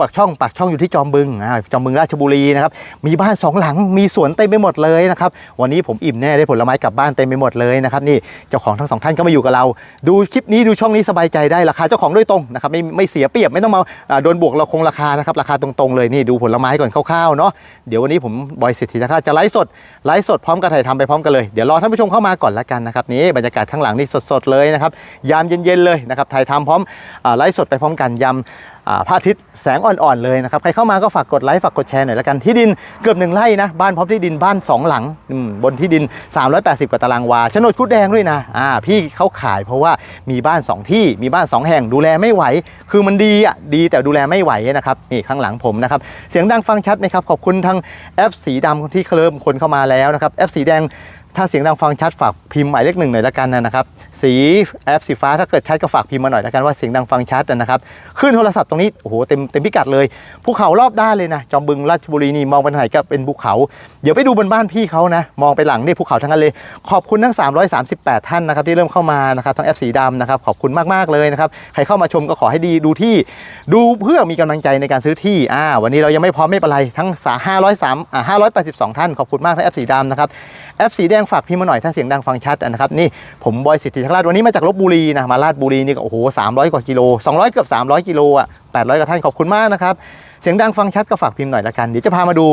ปากช่องปากช่องอยู่ที่จอมบึงอ่าจอมบึงราชบุรีนะครับมีบ้านสองหลังมีสวนเต็มไปหมดเลยนะครับวันนี้ผมอิ่มแน่ได้ผลไม้กลับบ้านเต็มไปหมดเลยนะครับนี่เจ้าของทั้งสองท่านก็มาอยู่กับเรา ดูคลิปนี้ดูช่องนี้สบายใจได้ราคาเจ้าของโดยตรงนะครับไม่ไม่เสียเปรียบไม่ต้องมาโดนบวกเราคงราคานะครับราคาตรงๆเลยนี่ดูผลไม้ก่อนคร่าวๆเนาะเดี๋ยววันนี้ผมบอยสิทธินะครับจะไลฟ์สดไลฟ์สดพร้อมกับถ่ายทำไปพร้อมกันเลยเดี๋ยวรอท่านผู้ชมเข้ามาก่อนละกันนะครับนี่บรรยากาศข้างหลังนี่สดๆเลยนะครับยามเย็นๆเลยนะครับถ่ายทำพร้อมไลฟ์สดไปพร้อมกันยาม พระอาทิตย์แสงอ่อนๆเลยนะครับใครเข้ามาก็ฝากกดไลค์ฝากกดแชร์หน่อยละกันที่ดินเกือบหนึ่งไร่นะบ้านพร้อมที่ดินบ้าน 2 หลังบนที่ดิน 380 กว่าตารางวาโฉนดคุดแดงด้วยนะอ่าพี่เขาขายเพราะว่ามีบ้าน 2 ที่มีบ้าน 2 แห่งดูแลไม่ไหว คือมันดีอะดีแต่ดูแลไม่ไหวนะครับนี่ข้างหลังผมนะครับเสียงดังฟังชัดไหมครับขอบคุณทางแอปสีดำที่เริ่มคนเข้ามาแล้วนะครับแอปสีแดง ถ้าเสียงดังฟังชัดฝากพิมพ์หมายเลขหนึ่งหน่อยละกันนะครับ สีแอปสีฟ้าถ้าเกิดชัดก็ฝากพิมพ์มาหน่อยละกันว่าเสียงดังฟังชัดนะครับขึ้นโทรศัพท์ตรงนี้โอ้โหเต็มเต็มพิกัดเลยภูเขารอบด้านเลยนะจอมบึงราชบุรีนี่มองไปไหนก็เป็นภูเขา เดี๋ยวไปดูบนบ้านพี่เขานะ มองไปหลังนี่ภูเขาทั้งนั้นเลย ขอบคุณทั้ง 338 ท่านนะครับที่เริ่มเข้ามานะครับทั้งแอปสีดำนะครับขอบคุณมากๆเลยนะครับใครเข้ามาชมก็ขอให้ดีดูที่ ดูเพื่อมีกำลังใจในการซื้อที่อ่าวันนี้เรายังไม่พร้อมไม่เป็นไรทั้ง503อ่า582 ท่านขอบคุณมากทั้งแอปสีดำนะครับแอปสีแดงงฝากพิมพ์มาหน่อยถ้าเสียงดังฟังชัดนะครับนี่ผมบอยสิทธิชักราชวันนี้มาจากลบบุรีนะมาลาดบุรีนี่ก็โอ้โห300กว่ากิโล200เกือบ300กิโลอะ800กว่าท่านขอบคุณมากนะครับเสียงดังฟังชัดก็ฝากพิมพ์หน่อยละกันเดี๋ยวจะพามาดู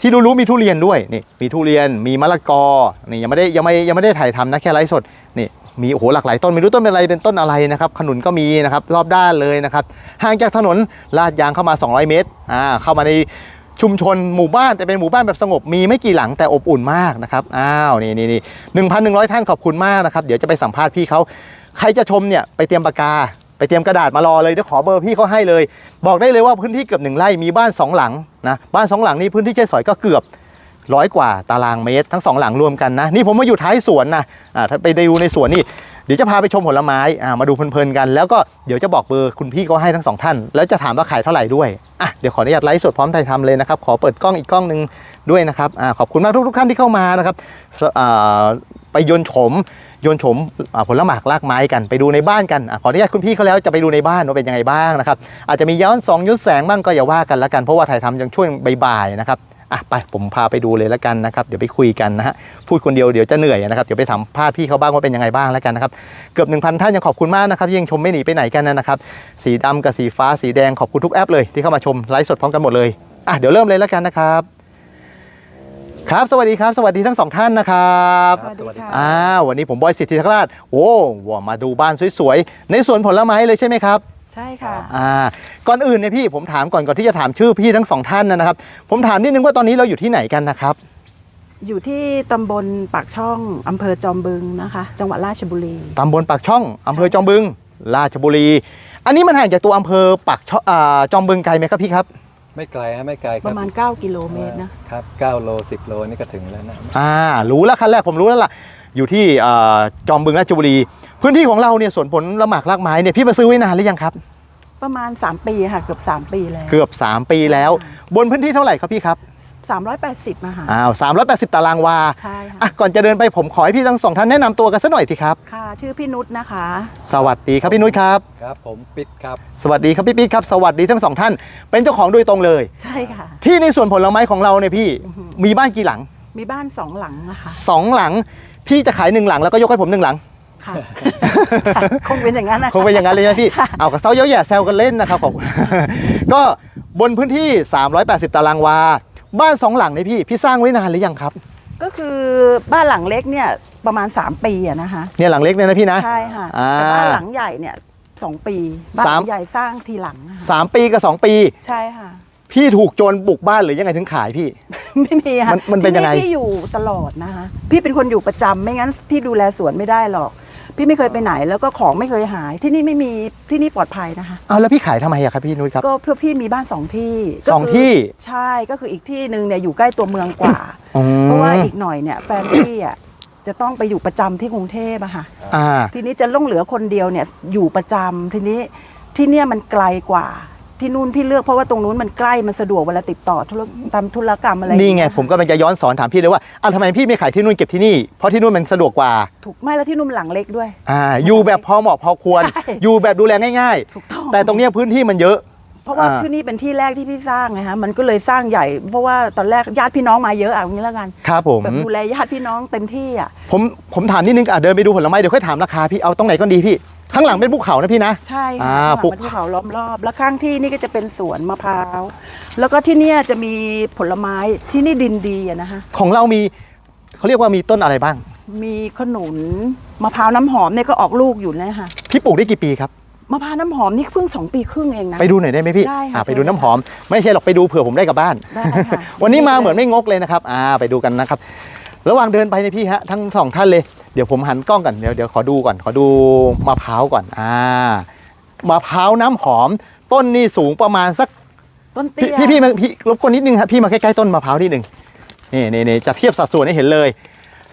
ที่รู้ๆมีทุเรียนด้วยนี่มีทุเรียนมีมะละกอนี่ยังไม่ได้ยังไม่ยังไม่ได้ถ่ายทำนะแค่ไลฟ์สดนี่มีโอ้โหหลากหลายต้นไม่รู้ต้นเป็นอะไรเป็นต้นอะไรนะครับขนุนก็มีนะครับรอบด้านเลยนะครับห่างจากถนนลาดยางเข้ามา 200 เมตรอ่าเข้ามาใน ชุมชนหมู่บ้านแต่เป็นหมู่บ้านแบบสงบมีไม่กี่หลังแต่อบอุ่นมากนะครับอ้าวนี่นี่นี่หนึ่งพันหนึ่งร้อยท่านขอบคุณมากนะครับเดี๋ยวจะไปสัมภาษณ์พี่เขาใครจะชมเนี่ยไปเตรียมปากกาไปเตรียมกระดาษมารอเลยเดี๋ยวขอเบอร์พี่เขาให้เลย บอกได้เลยว่าพื้นที่เกือบหนึ่งไร่มีบ้านสองหลังนะบ้านสองหลังนี้พื้นที่ใช้สอยก็เกือบ ร้อยกว่าตารางเมตร ทั้งสองหลังรวมกันนะนี่ผมมาอยู่ท้ายสวนนะอ่าถ้าไปดูในสวนนี่เดี๋ยวจะพาไปชมผลไม้อ่ามาดูเพลินๆกัน แล้วก็เดี๋ยวจะบอกเบอร์คุณพี่เขาให้ทั้งสองท่าน แล้วจะถามว่าขายเท่าไหร่ด้วยอะเดี๋ยวขออนุญาตไลฟ์สดพร้อมถ่ายทำเลยนะครับ ขอเปิดกล้องอีกกล้องหนึ่งด้วยนะครับอ่าขอบคุณมากทุกๆท่านที่เข้ามานะครับอ่าไปยนต์โฉมยนต์โฉมอ่าผลหมากลากไม้กันไปดูในบ้านกันอขออนุญาตคุณพี่เขาแล้วจะไปดูในบ้านว่าเป็นยังไงบ้างนะครับอาจจะมีย้อนสองย้อนแสงบ้างก็อย่าว่ากันละกันเพราะว่าถ่ายทำยังช่วงบ่ายๆนะครับ อะไปผมพาไปดูเลยละกันนะครับ เดี๋ยวไปคุยกันนะฮะพูดคนเดียวเดี๋ยวจะเหนื่อยนะครับเดี๋ยวไปถามพาษณ์พี่เขาบ้างว่าเป็นยังไงบ้างแล้วกันนะครับเกือบ 1,000 ท่านยังขอบคุณมากนะครับที่ยังชมไม่หนีไปไหนกันนะครับสีดำกับสีฟ้าสีแดงขอบคุณทุกแอปเลยที่เข้ามาชมไลฟ์สดพร้อมกันหมดเลยอะเดี๋ยวเริ่มเลยแล้วกันนะครับครับ สวัสดีครับ สวัสดีทั้งสองท่านนะครับสวัสดีค่ะอ้าววันนี้ผมบอยสิทธิทักราชโอ้ว่ามาดูบ้านสวยๆ ในสวนผลไม้เลยใช่ไหมครับ ใช่ค่ะ อ่าก่อนอื่นเนี่ยพี่ผมถามก่อนก่อนที่จะถามชื่อพี่ทั้งสองท่านนะครับ ผมถามนิดนึงว่าตอนนี้เราอยู่ที่ไหนกันนะครับ อยู่ที่ตำบลปากช่องอำเภอจอมบึงนะคะ จังหวัดราชบุรี ตำบลปากช่องอำเภอจอมบึง ราชบุรี อันนี้มันห่างจากตัวอำเภอปากช่องอ่าจอมบึงไกลไหมครับพี่ครับ ไม่ไกลฮะไม่ไกลคปรับระมาณ 9 กิโลเมตรนะ ครับ9โล10 โลนี่ก็ถึงแล้วนะ อ่า รู้แล้วขั้นแรกผมรู้แล้วล่ะ อยู่ที่อ่าจอมบึงราชบุรี พื้นที่ของเราเนี่ยสวนผลละหมากรากไม้เนี่ยพี่มาซื้อไว้นานหรือยังครับ ประมาณ 3 ปีค่ะ เกือบ 3 ปีแล้ว เกือบ 3 ปีแล้ว บนพื้นที่เท่าไหร่ครับพี่ครับ 380มาค่ะอ้าว380 ตารางวาใช่ค่ะอะก่อนจะเดินไปผมขอให้พี่ทั้งสองท่านแนะนำตัวกันสักหน่อยทีครับ ค่ะ ชื่อพี่นุชนะคะ สวัสดีครับพี่นุ้ยครับ ครับผมปิดครับ สวัสดีครับพี่ปิ๊ดครับ สวัสดีทั้งสองท่าน เป็นเจ้าของโดยตรงเลย ใช่ค่ะ ที่ในสวนผลไม้ของเราเนี่ยพี่มีบ้านกี่หลัง มีบ้านสองหลังนะคะสองหลังพี่จะขายหนึ่งหลังแล้วก็ยกให้ผมหนึ่งหลัง ค่ะค่ะ คงเป็นอย่างนั้นนะะ คงเป็นอย่างนั้นเลยใช่ไหมพี่ ค่ะ เอากับเซาเย้าแย่แซวกันเล่นนะครับขอบคุณ ก็บนพื้นที่ 380 ตารางวา บ้านสองหลังเนี่ยพี่ พี่สร้างไว้นานหรือยังครับ ก็คือบ้านหลังเล็กเนี่ยประมาณ 3 ปีอะนะคะ เนี่ยหลังเล็กเนี่ยนะพี่นะ ใช่ค่ะอ่าแต่บ้านหลังใหญ่เนี่ยสองปี บ้านหสาลัม งใหญ่สร้างทีหลังอะค่ะสามปีกับสองปี ใช่ค่ะ พี่ถูกโจรบุกบ้านหรือยังไงถึงขายพี่ ไม่มีค่ะมันมันเป็นยังไง ที่พี่อยู่ตลอดนะคะ พี่เป็นคนอยู่ประจำไม่งั้นพี่ดูแลสวนไม่ได้หรอก พี่ไม่เคยไปไหนแล้วก็ของไม่เคยหายที่นี่ไม่มีที่นี่ปลอดภัยนะคะ เอาแล้วพี่ขายทำไมอะครับพี่นุ้ยครับ ก็เพื่อพี่มีบ้านสองที่สองก็คืที่ ใช่ก็คืออีกที่หนึ่งเนี่ยอยู่ใกล้ตัวเมืองกว่า อืมเพราะว่าอีกหน่อยเนี่ยแฟนพี่อะจะต้องไปอยู่ประจำที่กรุงเทพอะค่ะ อ่า ทีนี้จะล่องเหลือคนเดียวเนี่ยอยู่ประจำทีนี้ที่เนี่ยมันไกลกว่า ที่นู่นพี่เลือกเพราะว่าตรงนู้นมันใกล้มันสะดวกเวลาติดต่อธุรตามธุรกรรมอะไรนี่ไงอย่าเยผมก็มันจะย้อนสอนถามพี่เลยว่าอะทำไมพี่ไม่ขายที่นู่นเก็บที่นี่เพราะที่นู่นมันสะดวกกว่าถูกไม่แล้วที่นู่นมันหลังเล็กด้วยอ่าอยู่แบบพอเหมาะพอควรใช่อยู่แบบดูแลง่ายถูกต้องๆแต่ตรงเนี้ยพื้นที่มันเยอะ เพราะว่าอ่าที่นี่เป็นที่แรกที่พี่สร้างไงฮะมันก็เลยสร้างใหญ่ เพราะว่าตอนแรกญาติพี่น้องมาเยอะอะอย่างนี้แล้วกันครับผมแบบดูแลญาติพี่น้องเต็มที่อะผมผมถามนิดนึงอะเดินไปดูผลไม้เดี๋ยวค่อยถามราคาพี่เอาตรงไหนก็ดีพี่ ข้างหลังเป็นภูเขานะพี่นะ ใช่อ่าค่ะปลูกมันภูเขาล้อมรอบ แล้วข้างที่นี่ก็จะเป็นสวนมะพร้าว แล้วก็ที่เนี่ยจะมีผลไม้ที่นี่ดินดีอะนะคะ ของเรามีเขาเรียกว่ามีต้นอะไรบ้าง มีขนุนมะพร้าวน้ำหอมเนี่ยก็ออกลูกอยู่นะคะ พี่ปลูกได้กี่ปีครับ มะพร้าวน้ำหอมนี่เพิ่งสองปีครึ่งเองนะ ไปดูหน่อยได้ไหมพี่ได้ค่ะอ่าไปดูเชิญน้ำหอม ไม่ใช่หรอกไปดูเผื่อผมได้กลับบ้าน ได้ค่ะ วันนี้มาเหมือนไม่งกเลยนะครับ อ่า ไปดูกันนะครับ ระหว่างเดินไปเนี่ยพี่ฮะทั้งสองท่านเลยเดี๋ยวผมหันกล้องก่อนเดี๋ยวเดี๋ยวขอดูก่อน ขอดูมะพร้าวก่อนอ่ามะพร้าวน้ำหอม ต้นนี่สูงประมาณสักต้นเตี้พี่ยพี่พี่มาพี่รบกวนนิดนึงครับพี่มาใกล้ๆต้นมะพร้าวนิดนึงนี่นี่นี่จะเทียบสัดส่วนให้เห็นเลย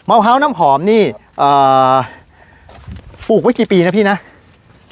มะพร้าวน้ำหอมนี่เอ่อปลูกไว้กี่ปีนะพี่นะ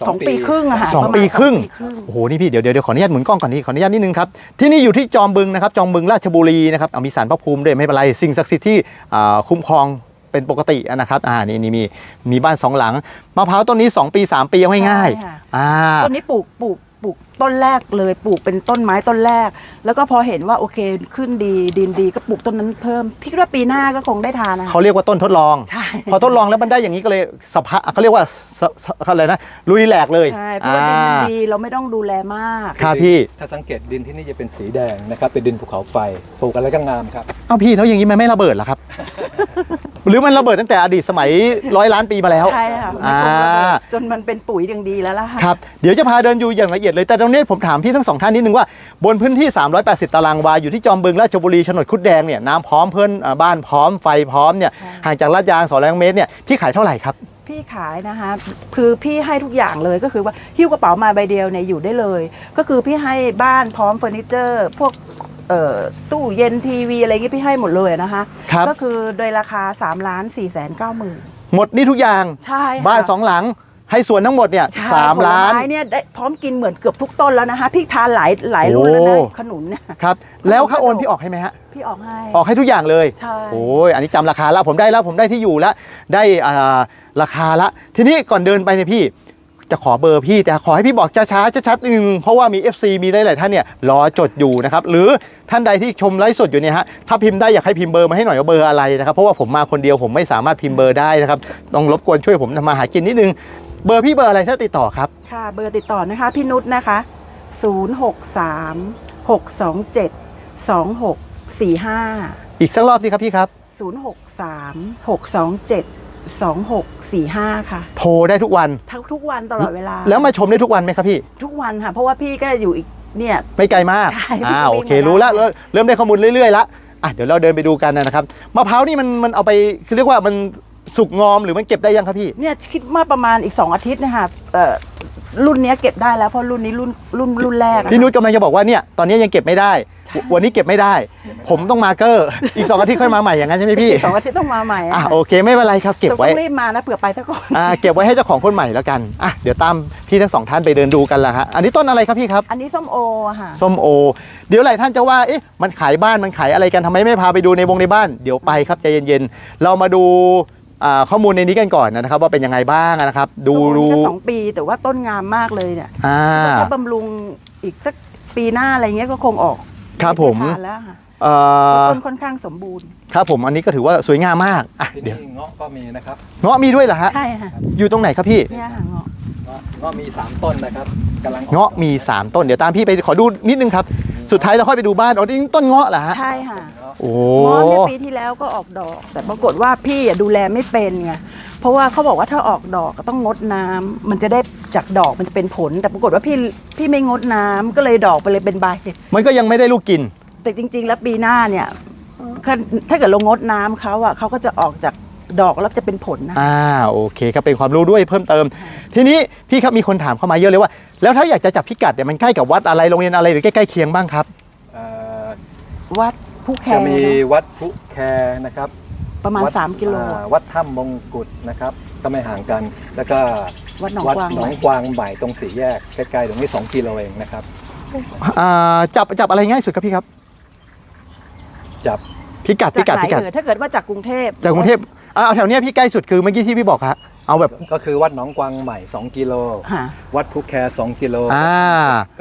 สองปีครึ่งอะค่ะสองประมาณปีครึ่งสอปีครึ่งโอ้โหนี่พี่เดี๋ยวเดี๋ยวเดี๋ยวขออนุญาตหมุนกล้องก่อนนี่ขออนุญาตนิดนึงครับที่นี่อยู่ที่จอมบึงนะครับจอมบึงราชบุรีนะครับเอามีสารพระภูมิด้วยไม่เป็นไรสิ่งศักดิ์สิทธิ์ที่อ่าคุ้มครอง เป็นปกตินะครับอ่านี่นี่มีมีบ้านสองหลังมะพร้าวต้นนี้ 2 ปี 3 ปียังง่ายใช่ค่ะๆอ่าต้นนี้ปลูกปลูกปลูกต้นแรกเลยปลูกเป็นต้นไม้ต้นแรก แล้วก็พอเห็นว่าโอเคขึ้นดีดินดีก็ปลูกต้นนั้นเพิ่มที่คิดว่าปีหน้าก็คงได้ทานนะเขาเรียกว่าต้นทดลอง ใช่พอทดลองแล้วมันได้อย่างนี้ก็เลยสภาเขาเรียกว่าสสอะไรนะลุยแหลกเลยใช่เพราะว่าดินมันดีเราไม่ต้องดูแลมากครับพี่ถ้าสังเกตดินที่นี่จะเป็นสีแดงนะครับเป็นดินภูเขาไฟปลูกอะไรก็งามครับเอาพี่แล้วอย่างนี้มันไม่ระเบิดเหรอครับ หรือมันระเบิดตั้งแต่อดีตสมัยร้อยล้านปีมาแล้วใช่ค่ะมันอ่าคงระเบิดจนมันเป็นปุ๋ยอย่างดีแล้วล่ะค่ะครับเดี๋ยวจะพาเดินอยู่อย่างละเอียดเลยแต่ตรงนี้ผมถามพี่ทั้งสองท่านนิดนึงว่าบนพื้นที่ 380 ตารางวาอยู่ที่จอมบึงราชบุรีโฉนดคุดแดงเนี่ยน้ำพร้อมเพื่อนอ่าบ้านพร้อมไฟพร้อมเนี่ยใช่ห่างจากลาดยาง200เมตรเนี่ยพี่ขายเท่าไหร่ครับพี่ขายนะคะคือพี่ให้ทุกอย่างเลยก็คือว่าหิ้วกระเป๋ามาใบเดียวเนี่ยอยู่ได้เลย ก็คือพี่ให้บ้านพร้อมเฟอร์นิเจอร์ พวกเอ่อตู้เย็นทีวีอะไรเงี้ยพี่ให้หมดเลยนะคะครับก็คือโดยราคา3ล้าน4แสน9หมื่นหมดนี่ทุกอย่างใช่ค่ะบ้านสองหลัง ให้ส่วนทั้งหมดเนี่ยใช่สามล้าน ผไม้เนี่ยได้พร้อมกินเหมือนเกือบทุกต้นแล้วนะคะพี่ทานหลายหลายรุ่นแล้วนะโอ้ขนุนเนี่ยครับแล้วค่าโอนพี่ออกให้ไหมฮะ พี่ออกให้ ออกให้ทุกอย่างเลยใช่ โอ้ยอันนี้จำราคาแล้วผมได้แล้วผมได้ที่อยู่แล้วได้อ่าราคาละ ทีนี้ก่อนเดินไปเนี่ยพี่ จะขอเบอร์พี่แต่ขอให้พี่บอกช้าๆชัดๆนิดนึงเพราะว่ามี FC มีหลายๆท่านเนี่ยรอจดอยู่นะครับหรือท่านใดที่ชมไลฟ์สดอยู่เนี่ยฮะถ้าพิมพ์ได้อยากให้พิมพ์เบอร์มาให้หน่อยว่าเบอร์อะไรนะครับเพราะว่าผมมาคนเดียวผมไม่สามารถพิมพ์เบอร์ได้นะครับต้องรบกวนช่วยผมทำมาหากินนิดนึง เบอร์พี่เบอร์อะไรถ้าติดต่อครับ ค่ะ เบอร์ติดต่อนะคะ พี่นุชนะคะ 063 627 2645 อีกสักรอบสิครับพี่ครับ 063 627 2645 ค่ะ โทรได้ทุกวัน ทั้งทุกวันตลอดเวลา แล้วมาชมได้ทุกวันไหมครับพี่ ทุกวันค่ะ เพราะว่าพี่ก็อยู่อีกเนี่ยไม่ไกลมากใช่อ่าวิ่งโอเคมาได้รู้แล้วเริ่มเริ่มได้ข้อมูลเรื่อยๆแล้วอะเดี๋ยวเราเดินไปดูกันนะครับมะพร้าวนี่มันมันเอาไปคือเรียกว่ามัน สุกงอมหรือมันเก็บได้ยังครับพี่ เนี่ยคิดว่าประมาณอีก 2 อาทิตย์นะคะเอ่อรุ่นเนี้ยเก็บได้แล้วเพราะรุ่นนี้รุ่นรุ่นรุ่นแรกอะพี่นุชกำลังจะบอกว่าเนี่ยตอนนี้ยังเก็บไม่ได้ใช่วันนี้เก็บไม่ได้ ผมต้องมาเกอร์อีก2อาทิตย์ค่อยมาใหม่อย่างนั้นใช่ไหมพี่อีกสองอาทิตย์ต้องมาใหม่อะอะโอเคไม่เป็นไรครับเก็บแต่ไว้ ต้องรีบมานะเผื่อไปซะก่อน อ่าเก็บไว้ให้เจ้าของคนใหม่แล้วกัน อะ เดี๋ยวตามพี่ทั้งสองท่านไปเดินดูกันละฮะ อันนี้ต้นอะไรครับพี่ครับ อันนี้ส้มโออะค่ะ ส้มโอ เดี๋ยวหลายท่านจะว่า เอ๊ะ มันขายบ้าน มันขายอะไรกัน ทำไมไม่พาไปดูในวงในบ้าน เดี๋ยวไปครับใจเย็นๆ เรามาดูอ่า ข้อมูลในนี้กันก่อนนะครับ ว่าเป็นยังไงบ้างนะครับ ดูต้นดูนี้ก็สองปีแต่ว่าต้นงามมากเลยเนี่ยอ่าถ้าบำรุงอีกสักปีหน้าอะไรเงี้ยก็คงออกครับผมได้ทานแล้วค่ะเอ่อต้นค่อนข้างสมบูรณ์ ครับผมอันนี้ก็ถือว่าสวยงามมากอะที่เดี๋ยวนี่เงาะก็มีนะครับเงาะมีด้วยเหรอฮะใช่ค่ะอยู่ตรงไหนครับพี่เนี่ยค่ะเงาะเงาะเงาะมี 3 ต้นนะครับกำลังออกเงาะมี 3 ต้นเดี๋ยวตามพี่ไปขอดูนิดนึงครับ สุดท้ายเราค่อยไปดูบ้านอ๋อนี่ต้นเงาะเหรอฮะใช่ค่ะเงาะโอ้เงาะเนี่ยปีที่แล้วก็ออกดอก แต่ปรากฏว่าพี่อะดูแลไม่เป็นไงเพราะว่าเขาบอกว่าถ้าออกดอกก็ต้องงดน้ำมันจะได้จากดอกมันจะเป็นผล แต่ปรากฏว่าพี่พี่ไม่งดน้ำก็เลยดอกไปเลยเป็นใบ มันก็ยังไม่ได้ลูกกิน แต่จริง ๆ แล้วปีหน้าเนี่ยคือถ้าเกิดเรางดน้ำเขาอะเขาก็จะออกจาก ดอกแล้วจะเป็นผลนะ อ่าโอเคครับเป็นความรู้ด้วยเพิ่มเติม ทีนี้พี่ครับมีคนถามเข้ามาเยอะเลยว่า แล้วถ้าอยากจะจับพิกัดเนี่ยมันใกล้กับวัดอะไรโรงเรียนอะไรหรือใกล้ๆเคียงบ้างครับเอ่อวัดผู้แคจะร์มีนะวัดพุแคนะครับประมาณ วัด3 กิโล อ่าวัดถ้ำมงกุฎนะครับ ก็ไม่ห่างกัน แล้วก็วัดหนองวัดกวางหนองกวางใหม่ตรงสี่แยกใกล้ๆตรงนี้2กิโลเองนะครับ อ่าจับจับอะไรง่ายสุดครับพี่ครับ จับ พิกัดพิจากกัดไหนพิกัด เออถ้าเกิดว่าจากกรุงเทพจากกรุงเทพอ่าเอาแถวเนี้ยพี่ใกล้สุดคือเมื่อกี้ที่พี่บอกฮะเอาแบบ ก็คือวัดหนองกวางใหม่ 2 กิโล ค่ะ วัดภูแค2กิโลอ่า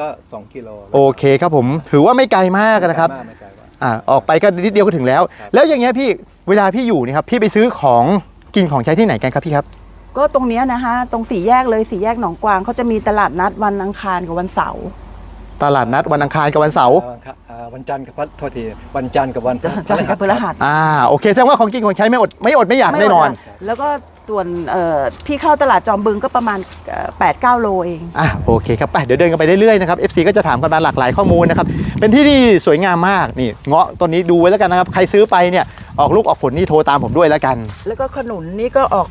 ก็ 2 กิโลโอเคครับผม ถือว่าไม่ไกลมากนะครับ ไม่ไกลมากไม่ไกลมาก อ่าออกไปก็นิดเดียวก็ถึงแล้ว ครับ แล้วอย่างเงี้ยพี่เวลาพี่อยู่เนี่ยครับพี่ไปซื้อของกินของใช้ที่ไหนกันครับพี่ครับ ก็ตรงเนี้ยนะคะ ตรงสี่แยกเลยสี่แยกหนองกวางเขาจะมีตลาดนัดวันอังคารกับวันเสาร์ ตลาดนัดวันอังคารกับวันเสาร์ วันครับอ่าวันจันทร์กับวันโทษทีวันจันทร์กับวันจันทร์กับพฤหัสอ่าโอเคแสดงว่าของกินของใช้ไม่อดไม่อดไม่อยากแน่นอน ไม่หมดะแล้วก็ส่วนเอ่อพี่เข้าตลาดจอมบึงก็ประมาณ8ปดเโลเอง อะโอเคครับไปเดี๋ยวเดินกันไปเรื่อยๆนะครับ FC ก็จะถามกันมาหลากหลายข้อมูลนะครับ เป็นที่ที่สวยงามมากนี่เงาะต้นนี้ดูไว้แล้วกันนะครับ ใครซื้อไปเนี่ยออกลูกออกผลนี่โทรตามผมด้วยแล้วกัน แล้วก็ขนุนนี่ก็ออก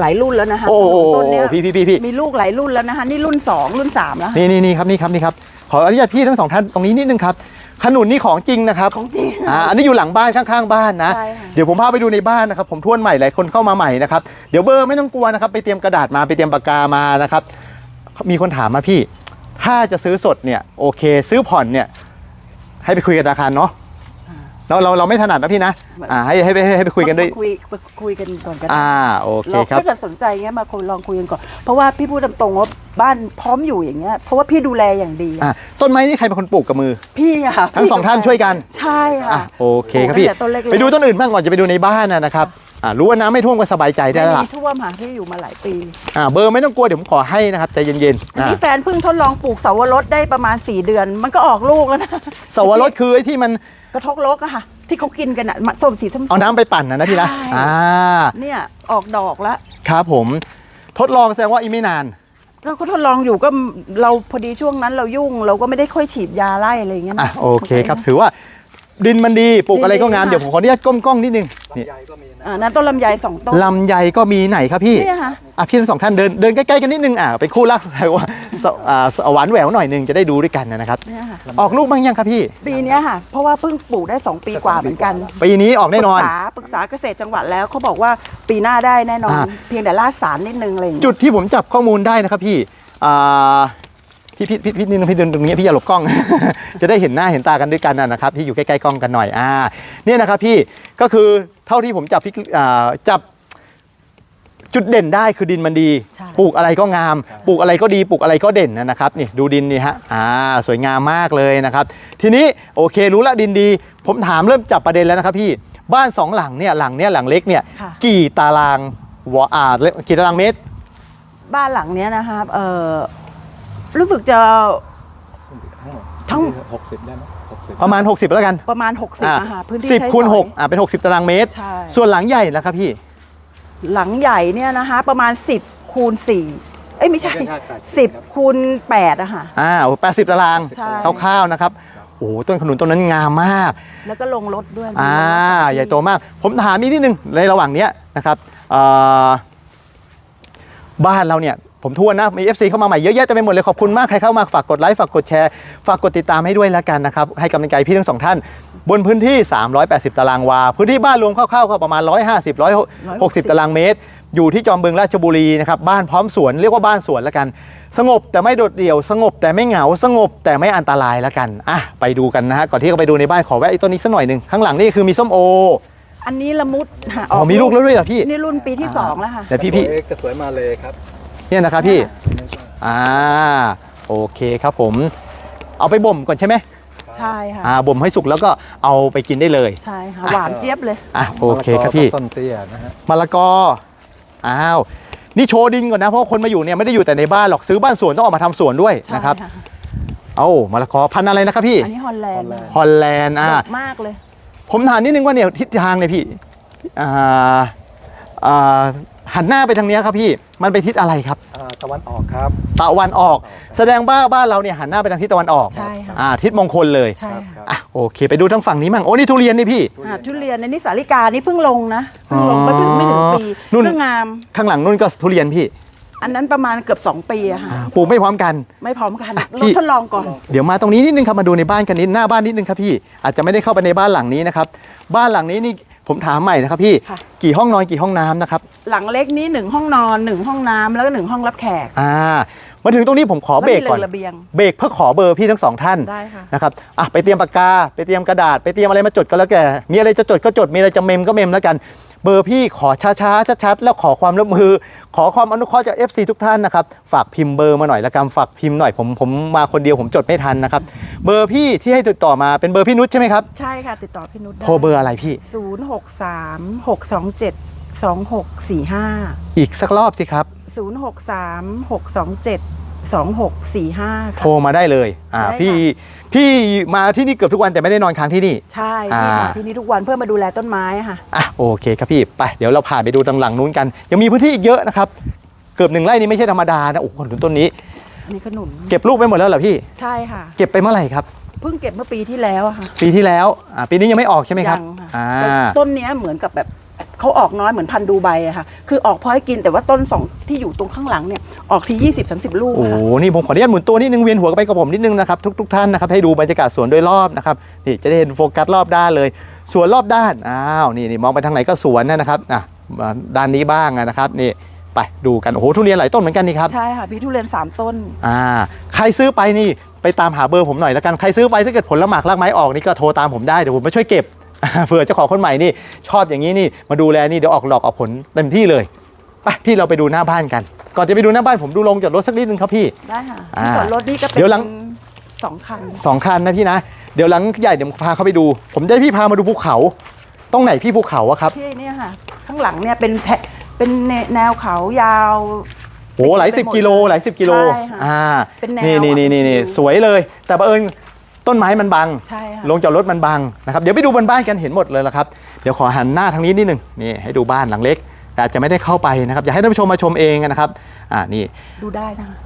หลายรุ่นแล้วนะคะโอ้โหต้นเนี้ยพี่พี่พี่พี่ มีลูกหลายรุ่นแล้วนะคะ นี่รุ่น 2 รุ่น 3 แล้วค่ะนี่นี่นี่ครับนี่ครับนี่ครับ ขออนุญาตพี่ทั้งสองท่านตรงนี้นิดนึงครับขนุนนี่ของจริงนะครับของจริงอ่าอันนี้อยู่หลังบ้านข้างๆบ้านนะ ใช่ค่ะ เดี๋ยวผมพาไปดูในบ้านนะครับผมทวนใหม่หลายคนเข้ามาใหม่นะครับเดี๋ยวเบอร์ไม่ต้องกลัวนะครับไปเตรียมกระดาษมาไปเตรียมปากกามานะครับ มีคนถามมาพี่ ถ้าจะซื้อสดเนี่ยโอเค ซื้อผ่อนเนี่ยให้ไปคุยกับธนาคารเนาะ เราเราเราไม่ถนัดนะพี่นะอ่าให้ให้ให้ให้ไปคุยกันด้วย มาคุยมาคุยกันก่อนก็ได้อ่าโอเคเราครับ ถ้าเกิดสนใจเงี้ยมาคุยลองคุยกันก่อน เพราะว่าพี่พูดตามตรงว่าบ้านพร้อมอยู่อย่างเงี้ย เพราะว่าพี่ดูแลอย่างดีอ่าต้นไม้นี่ใครเป็นคนปลูกกับมือ พี่อะค่ะทั้งสองท่านช่วยกัน ใช่ค่ะอะ โอเคครับพี่ปลูกตั้งแต่ต้นเล็กๆ ไปดูต้นอื่นบ้างก่อนจะไปดูในบ้านนะนะครับ อ่ารู้ว่าน้ำไม่ท่วมก็สบายใจได้ไม่แล้วมีล่ะท่วมค่ะที่อยู่มาหลายปี อ่าเบอร์ไม่ต้องกลัวเดี๋ยวผมขอให้นะครับใจเย็นๆอันอ่านี้แฟนเพิ่งทดลองปลูกเสาวรสได้ประมาณ 4 เดือน มันก็ออกลูกแล้วนะสวรสคือไอ้ที่มันกระทกลกอะค่ะ ที่เขากินกันอะมะส้มสีส้มๆเอาน้ำไปปั่นนะนะพี่นะใช่ อ่าเนี่ยออกดอกแล้วครับผมทดลองแสดงว่าอีกไม่นาน เราก็ทดลองอยู่ก็เราพอดีช่วงนั้นเรายุ่ง เราก็ไม่ได้ค่อยฉีดยาไล่อะไรอย่างเงี้ยนะอะโอเคครับถือว่า ดินมันดีปลูกอะไรก็งาม ดีค่ะ เดี๋ยวผมขออนุญาตก้มกล้องนิดนึงนี่ลำไยก็มีนะอ่านั่นต้นลำไยสองต้น ลำไยก็มีไหนครับพี่เนี่ยค่ะ อะพี่ทั้งสองท่านเดินเดินใกล้ๆกันนิดนึงอะเป็นคู่รักแต่ว่าสอ่าหวานแหววหน่อยนึงจะได้ดูด้วยกันนะครับ เนี่ยค่ะออกลูกบ้างยังครับพี่ ปีเนี้ยค่ะ เพราะว่าเพิ่งปลูกได้2ปีกว่าเหมือนกันปีนี้ออกแน่นอน ปรึกษาปรึกษาเกษตรจังหวัดแล้วเขาบอกว่าปีหน้าได้แน่นอน อ่า เพียงแต่ลาดสารนิดนึงอะไรอย่างเงี้ย จุดที่ผมจับข้อมูลได้นะครับพี่อ่า พี่พี่พี่พี่นี่พี่เดินตรงนี้พี่อย่าหลบกล้อง จะได้เห็นหน้าเห็นตากันด้วยกันนะนะครับที่อยู่ใกล้ๆกล้องกันหน่อยอ่าเนี่ยนะครับพี่ก็คือเท่าที่ผมจับพี่อ่าจับจุดเด่นได้คือดินมันดีใช่ปลูกอะไรก็งาม ปลูกอะไรก็ดี ปลูกอะไรก็เด่นนะครับนี่ดูดินนี่ฮะอ่าสวยงามมากเลยนะครับ ทีนี้โอเครู้ละดินดี ผมถามเริ่มจับประเด็นแล้วนะครับพี่บ้านสองหลังเนี่ยหลังเนี่ยหลังเล็กเนี่ยค่ะกี่ตารางวาอ่ากี่ตารางเมตร บ้านหลังเนี้ยนะคะเออ รู้สึกจะทั้งหกสิบได้ไหมหกสิบประมาณ 60 แล้วกันประมาณ 60อะนะคะพื้นที่สิบใช้คูณสอยหกอ่าเป็น 60 ตารางเมตรใช่ส่วนหลังใหญ่แล้วครับพี่ หลังใหญ่เนี่ยนะคะประมาณ 10คูณ4เอ้ยไม่ใช่ 10คูณ8อะค่ะอ่าแปดสิบตารางใช่คร่าวๆนะครับโอ้โหต้นขนุนต้นนั้นงามมาก แล้วก็ลงรถด้วยอ่าใหญ่โตมาก ผมถามอีกนิดนึงในระหว่างเนี้ยนะครับเอ่อบ้านเราเนี่ย ผมทวนนะ มี FC เข้ามาใหม่เยอะแยะเต็มไปหมดเลย ขอบคุณมาก ใครเข้ามาฝากกดไลค์ฝากกดแชร์ ฝากกดติดตามให้ด้วยแล้วกันนะครับ ให้กำลังใจพี่ทั้งสองท่าน บนพื้นที่ 380 ตารางวา พื้นที่บ้านรวมคร่าวๆก็ประมาณ 150 160 ตารางเมตร อยู่ที่จอมบึงราชบุรีนะครับ บ้านพร้อมสวน เรียกว่าบ้านสวนแล้วกัน สงบแต่ไม่โดดเดี่ยว สงบแต่ไม่เหงา สงบแต่ไม่อันตรายแล้วกัน อะ ไปดูกันนะฮะ ก่อนที่จะไปดูในบ้านขอแวะไอ้ต้นนี้สักหน่อยหนึ่งข้างหลังนี่คือมีส้มโอ อันนี้ละมุดค่ะอ๋อมีลูกแล้วด้วยเหรอพี่ นี่รุ่นปีที่2แล้วค่ะเดี๋ยวพี่พี่กระสวยกระสวยมาเลยครับ เนี่ยนะครับพี่ อ่า โอเคครับผม เอาไปบ่มก่อนใช่ไหมใช่ค่ะอ่าบ่มให้สุกแล้วก็เอาไปกินได้เลย ใช่ค่ะหวานเจี๊ยบเลย อะโอเคครับพี่ต้นเตี้ยนะฮะมะละกอ อ้าว นี่โชว์ดินก่อนนะเพราะว่าคนมาอยู่เนี่ยไม่ได้อยู่แต่ในบ้านหรอกซื้อบ้านสวนต้องออกมาทำสวนด้วยใช่นะครับค่ะเอามะละกอพันธุ์อะไรนะครับพี่ อันนี้ฮอลแลนด์ ฮอลแลนด์ อ่าดกมากเลย ผมถามนิดนึงว่าเนี่ยทิศทางเนี่ยพี่ อ่า อ่า หันหน้าไปทางเนี้ยครับพี่มันไปทิศอะไรครับอ่าตะวันออกครับ ตะวันออก แสดงว่าบ้านเราเนี่ยหันหน้าไปทางทิศตะวันออกใช่ค่ะ อ่าทิศมงคลเลยใช่ครับค่ะครับอะโอเค ไปดูทางฝั่งนี้มั่งโอ้นี่ทุเรียนนี่พี่อ่าทุเรียนในนี่สาลิกานี่เพิ่งลงนะเพิ่งลงอ๋อไม่ถึงไม่ถึงปีนุ่น เพิ่งงาม ข้างหลังนู่นก็ทุเรียนพี่อันนั้นประมาณเกือบ 2 ปีอะค่ะ อ่าปลูกไม่พร้อมกัน ไม่พร้อมกันอะลพี่องทดลองก่อน เดี๋ยวมาตรงนี้นิดนึงครับมาดูในบ้านกันนิดหน้าบ้านนิดนึงครับพี่อาจจะไม่ได้เข้าไปในบ้านหลังนี้นะครับบ้านหลังนี้นี่ ผมถามใหม่นะครับพี่ค่ะ กี่ห้องนอนกี่ห้องน้ำนะครับหลังเล็กนี้หนึ่งห้องนอนหนึ่งห้องน้ำแล้วก็หนึ่งห้องรับแขกอ่ามาถึงตรงนี้ผมขอเบรกก่อน แล้วมีระเบียง เบรกเพื่อขอเบอร์พี่ทั้งสองท่านได้ค่ะ นะครับอะไปเตรียมปากกา ไปเตรียมกระดาษ ไปเตรียมอะไรมาจดก็แล้วแกมีอะไรจะจดก็จด มีอะไรจะเมมก็เมมแล้วกัน เบอร์พี่ขอช้าๆชัดๆแล้วขอความร่วมมือ ขอความอนุเคราะห์จาก FC ทุกท่านนะครับ ฝากพิมพ์เบอร์มาหน่อยละกันฝากพิมพ์หน่อยผมผมมาคนเดียวผมจดไม่ทันนะครับ เบอร์พี่ที่ให้ติดต่อมาเป็นเบอร์พี่นุชใช่ไหมครับ ใช่ค่ะ ติดต่อพี่นุชได้โทรเบอร์อะไรพี่ศูนย์หกสามหกสองเจ็ดสองหกสี่ห้าอีกสักรอบสิครับศูนย์หกสามหกสองเจ็ดสองหกสี่ห้าโทรมาได้เลยอ่าได้ค่ะ พี่พี่มาที่นี่เกือบทุกวันแต่ไม่ได้นอนค้างที่นี่ ใช่พี่อ่ามาที่นี่ทุกวันเพื่อมาดูแลต้นไม้ค่ะ อะโอเคครับพี่ไปเดี๋ยวเราผ่านไปดูทางหลังนู้นกัน ยังมีพื้นที่อีกเยอะนะครับ เกือบหนึ่งไร่นี่ไม่ใช่ธรรมดานะโอ้โหดูต้นนี้อันนี้ขนุนเก็บลูกไปหมดแล้วเหรอพี่ ใช่ค่ะ เก็บไปเมื่อไหร่ครับ เพิ่งเก็บเมื่อปีที่แล้วอะค่ะปีที่แล้วอ่าปีนี้ยังไม่ออกใช่ไหมครับยังค่ะอ่าแต่ต้นเนี้ยเหมือนกับแบบ เขาออกน้อยเหมือนพันธุ์ดูใบอะค่ะ คือออกพอให้กินแต่ว่าต้นสองที่อยู่ตรงข้างหลังเนี่ยออกทียี่สิบสามสิบลูกโอ้อะโห ค่ะ นี่ผมขออนุญาตหมุนตัวนิดนึงเวียนหัวไปกับผมนิดนึงนะครับทุกทุกท่านนะครับให้ดูบรรยากาศสวนโดยรอบนะครับนี่จะได้เห็นโฟกัสรอบด้านเลยสวนรอบด้านอ้าวนี่นี่มองไปทางไหนก็สวนนะครับอะมาด้านนี้บ้างนะครับนี่ไปดูกันโอ้โหทุเรียนหลายต้นเหมือนกันนี่ครับ ใช่ค่ะพี่ทุเรียนสามต้น อ่าใครซื้อไปนี่ไปตามหาเบอร์ผมหน่อยแล้วกันใครซื้อไปถ้าเกิดผลละหมากรากไม้ออกนี่ก็โทรตามผมได้เดี๋ยวผมมาช่วยเก็บ เผื่อเจ้าของคนใหม่นี่ชอบอย่างนี้นี่มาดูแลนี่เดี๋ยวออกดอกออกผลเต็มที่เลยไปพี่เราไปดูหน้าบ้านกัน ก่อนจะไปดูหน้าบ้านผมดูลงจอดรถสักนิดนึงครับพี่ได้ค่ะอ่าที่จอดรถนี่ก็เป็นเดี๋ยวหลังสองคันสองคันนะพี่นะเดี๋ยวหลังใหญ่เดี๋ยวผมพาเขาไปดู ผมจะให้พี่พามาดูภูเขาตรงไหนพี่ภูเขาอะครับที่เนี่ยค่ะข้างหลังเนี่ยเป็นแพะเป็นแนวเขายาวโอ้หลายสิบกิโลหลายสิบกิโลใช่ค่ะอ่าเป็นแนวนี่นี่นี่นี่นี่วิวสวยเลย แต่บังเอิญ ต้นไม้มันบัง ใช่ค่ะ ลงจอดรถมันบังนะครับ เดี๋ยวไปดูบนบ้านกันเห็นหมดเลยละครับ เดี๋ยวขอหันหน้าทางนี้นิดหนึ่งนี่ให้ดูบ้านหลังเล็ก แต่อาจจะไม่ได้เข้าไปนะครับ อยากให้ท่านผู้ชมมาชมเองนะครับ อ่านี่ ดูได้นะคะ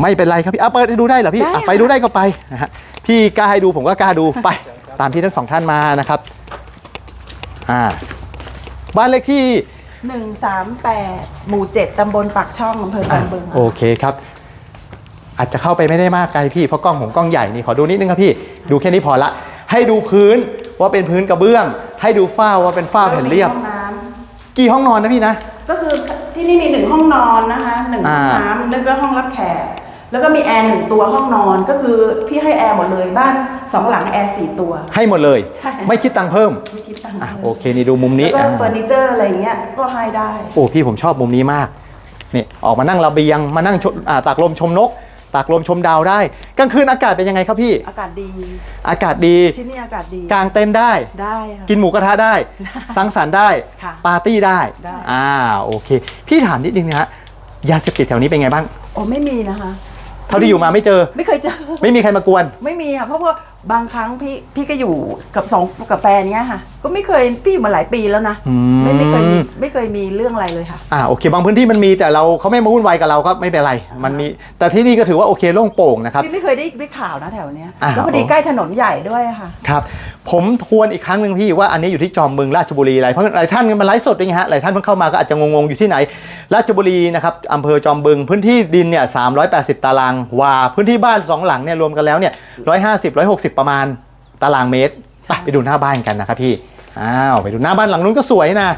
ไม่เป็นไรครับพี่อะเปิดให้ดูได้เหรอพี่ได้อะค่ะ ไปดูได้ก็ไปนะฮะพี่กล้าให้ดูผมก็กล้าดูไป ตามพี่ทั้งสองท่านมานะครับ อ่า บ้านเลขที่ หนึ่งสามแปดหมู่เจ็ดตำบลปากช่องอำเภอจอมบึงค่ะ โอเคครับ อาจจะเข้าไปไม่ได้มากไกลพี่เพราะกล้องผมกล้องใหญ่นี่ขอดูนิดนึงครับพี่ดูแค่นี้พอละ ให้ดูพื้นว่าเป็นพื้นกระเบื้อง ให้ดูฝ้าว่าเป็นฝ้าแผ่นเรียบ ห้องน้กี่ห้องนอนนะพี่นะำก็คือที่นี่มีหนึ่งห้องนอนนะคะหนึ่งห้องอ่า น้ำแล้วก็ห้องรับแขกแล้วก็มีแอร์หนึ่งตัวห้องนอนก็คือพี่ให้แอร์หมดเลยบ้านสองหลังแอร์สี่ตัว ให้หมดเลย ใช่ ไม่คิดตังค์เพิ่มไม่คิดตังค์อะโอเคนี่ดูมุมนี้แล้วก็อ่าเฟอร์นิเจอร์อะไรอย่างเงี้ยก็ให้ได้ โอ้พี่ผมชอบมุมนี้มากนี่ออกมานั่งระเบียงมานั่งชมอ่าตากลมชมนก ตากลมชมดาวได้กลางคืนอากาศเป็นยังไงครับพี่ อากาศดี อากาศดี ที่นี่อากาศดีกางเต็นท์ได้ ได้ค่ะ กินหมูกระทะได้ สังสรรค์ได้ ค่ะปาร์ตี้ได้ได้ อ่าโอเค พี่ถามนิดนึงนะฮะยาเสพติดแถวนี้เป็นไงบ้าง โอ้ไม่มีนะคะ เท่าที่อยู่มาไม่เจอ ไม่เคยเจอ ไม่มีใครมากวน ไม่มีค่ะเพราะว่า บางครั้งพี่พี่ก็อยู่กับสองกับแฟนเนี้ยค่ะ ก็ไม่เคยพี่อยู่มาหลายปีแล้วนะอืม ไม่ไม่เคยมีไม่เคยมีเรื่องอะไรเลยค่ะ อ่าโอเค บางพื้นที่มันมีแต่เราเขาไม่มาวุ่นวายกับเราก็ไม่เป็นไร มันมีแต่ที่นี่ก็ถือว่าโอเคโล่งโปร่งนะครับ พี่ไม่เคยได้ได้ข่าวนะแถวเนี้ยอ่าแล้วพอดีใกล้ถนนใหญ่ด้วยค่ะ ครับผมทวนอีกครั้งหนึ่งพี่ว่าอันนี้อยู่ที่จอมบึงราชบุรีอะไรเพราะหลายท่านมันไลฟ์สดอย่างเงี้ยฮะหลายท่านเพิ่งเข้ามาก็อาจจะงงๆอยู่ที่ไหน ราชบุรีนะครับอำเภอจอมบึงพื้นที่ดินเนี่ย380 ตารางวา พื้นที่บ้านสองหลังเนี่ยรวมกันแล้วเนี่ย150 160ประมาณตารางเมตรไปไปดูหน้าบ้านกันนะครับพี่อ้าวไปดูหน้าบ้านหลังนู้นก็สวยนะ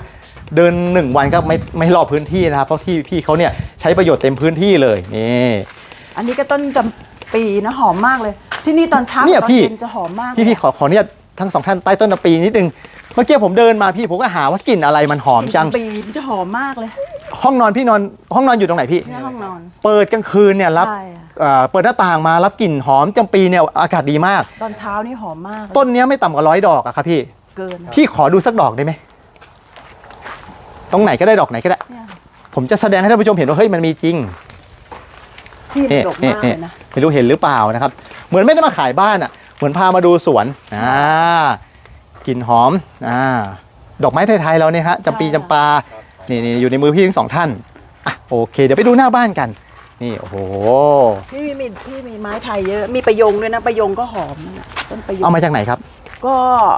เดินหนึ่งวันก็ไม่ไม่รอบพื้นที่นะครับ เพราะที่พี่เขาเนี่ยใช้ประโยชน์เต็มพื้นที่เลยนี่อันนี้ก็ต้นจำปีนะหอมมากเลย ที่นี่ตอนเช้าเนี่ยตอนพี่เย็นจะหอมมากพี่พี่ขอขอเนี่ยทั้งสองท่านใต้ต้นตะปีนิดนึง เมื่อกี้ผมเดินมาพี่ผมก็หาว่ากลิ่นอะไรมันหอมจังจำปีมันจะหอมมากเลยห้องนอนพี่นอนห้องนอนอยู่ตรงไหนพี่ เนี่ยห้องนอน เปิดกลางคืนเนี่ยรับใช่ค่ะ เอ่อเปิดหน้าต่างมารับกลิ่นหอมจำปีเนี่ยอากาศดีมาก ตอนเช้านี่หอมมากเลยต้นเนี้ยไม่ต่ำกว่าร้อยดอกอะครับพี่ เกินพี่ขอดูสักดอกได้ไหม ตรงไหนก็ได้ดอกไหนก็ได้ เนี่ยค่ะผมจะแสดงให้ท่านผู้ชมเห็นว่าเฮ้ยมันมีจริงที่มันดกมากเลยนะ ไม่รู้เห็นหรือเปล่านะครับ เหมือนไม่ได้มาขายบ้านอะเหมือนพามาดูสวน อ่า กลิ่นหอมอ่าดอกไม้ไทยๆเราเนี่ยฮะจำปีจำปานี่นี่อยู่ในมือพี่ทั้งสองท่านอะโอเค เดี๋ยวไปดูหน้าบ้านกัน นี่โอ้โหพี่มีมีพี่มีไม้ไทยเยอะมีประยงด้วยนะประยงก็หอมนั่นน่ะต้นประยงเอามาจากไหนครับ ก็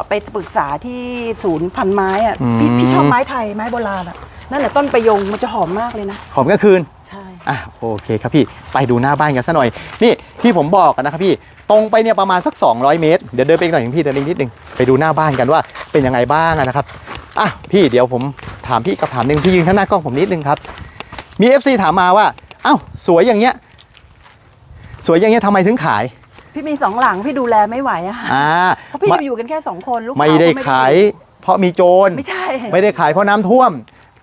ไปปรึกษาที่ศูนย์พันไม้อะอืมพี่พี่ชอบไม้ไทยไม้โบราณอะ นั่นแหละต้นประยงมันจะหอมมากเลยนะ หอมกลางคืน ใช่ อะโอเคครับพี่ไปดูหน้าบ้านกันซะหน่อย นี่ที่ผมบอกกันนะครับพี่ ตรงไปเนี่ยประมาณสัก 200 เมตร เดี๋ยวเดินไปอีกหน่อยหนึ่งพี่เดินอีกนิดนึงไปดูหน้าบ้านกันว่าเป็นยังไงบ้างอะนะครับอะพี่เดี๋ยวผมถามพี่กับถามหนึ่งพี่ยืนข้างหน้ากล้องผมนิดนึงครับ มี FC ถามมาว่าเอ้าสวยอย่างเงี้ย สวยอย่างเงี้ยทำไมถึงขายพี่มีสองหลังพี่ดูแลไม่ไหวอะค่ะอ่าเพราะพี่ไม่อยู่กันแค่สองคนลูกสาวไม่ได้ก็ขาย เพราะมีโจร ไม่ใช่ ไม่ได้ขายเพราะน้ำท่วม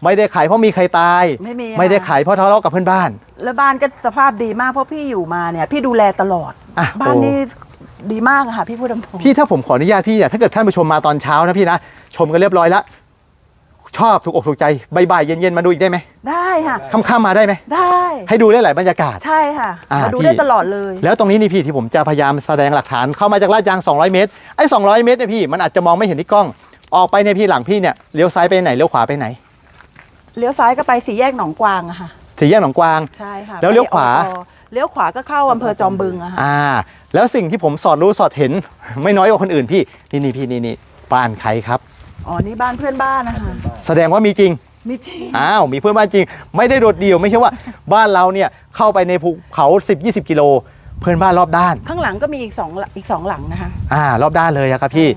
ไม่ได้ขายเพราะมีใครตาย ไม่มีไม่ได้ค่ะ ขายเพราะทะเลาะกับเพื่อนบ้าน แล้วบ้านก็สภาพดีมากเพราะพี่อยู่มาเนี่ย พี่ดูแลตลอด อะบ้านโอ้ นี่ดีมากอะค่ะ พี่พูดตรงๆพี่ถ้าผมขออนุญาตพี่เนี่ยถ้าเกิดท่านผู้ชมมาตอนเช้านะพี่นะ ชมกันเรียบร้อยแล้วชอบถูกอกถูกใจบ่ายๆเย็นๆมาดูอีกได้ไหมได้ค่ะ ค่ำๆมาได้ไหมได้ให้ดูได้หลายบรรยากาศ ใช่ค่ะอ่ามาดูพี่ ได้ตลอดเลยแล้วตรงนี้นี่พี่ที่ผมจะพยายามแสดงหลักฐานเข้ามาจากลาดยาง 200 เมตรไอ้200 เมตรเนี่ยพี่มันอาจจะมองไม่เห็นที่กล้อง ออกไปเนี่ยพี่หลังพี่เนี่ยเลี้ยวซ้ายไปไหนเลี้ยวขวาไปไหน เลี้ยวซ้ายก็ไปสี่แยกหนองกวางอะค่ะสี่แยกหนองกวาง ใช่ค่ะแล้วเลี้ยวขวา ไปอบตเลี้ยวขวาก็เข้าอำเภอจอมบึงอะค่ะอ่า แล้วสิ่งที่ผมสอดรู้สอดเห็น ไม่น้อยกว่าคนอื่นพี่นี่นี่พี่นี่นี่บ้านใครครับ อ๋อนี่บ้านเพื่อนบ้านนะคะแสดงว่ามีจริง มีจริงอ้าวมีเพื่อนบ้านจริง ไม่ได้โดดเดี่ยวไม่ใช่ว่า บ้านเราเนี่ยเข้าไปในภูเขา 10 20 กิโล เพื่อนบ้านรอบด้าน ข้างหลังก็มีอีกสองหลังอีกสองหลังนะคะอ่ารอบด้านเลยอะครับพี่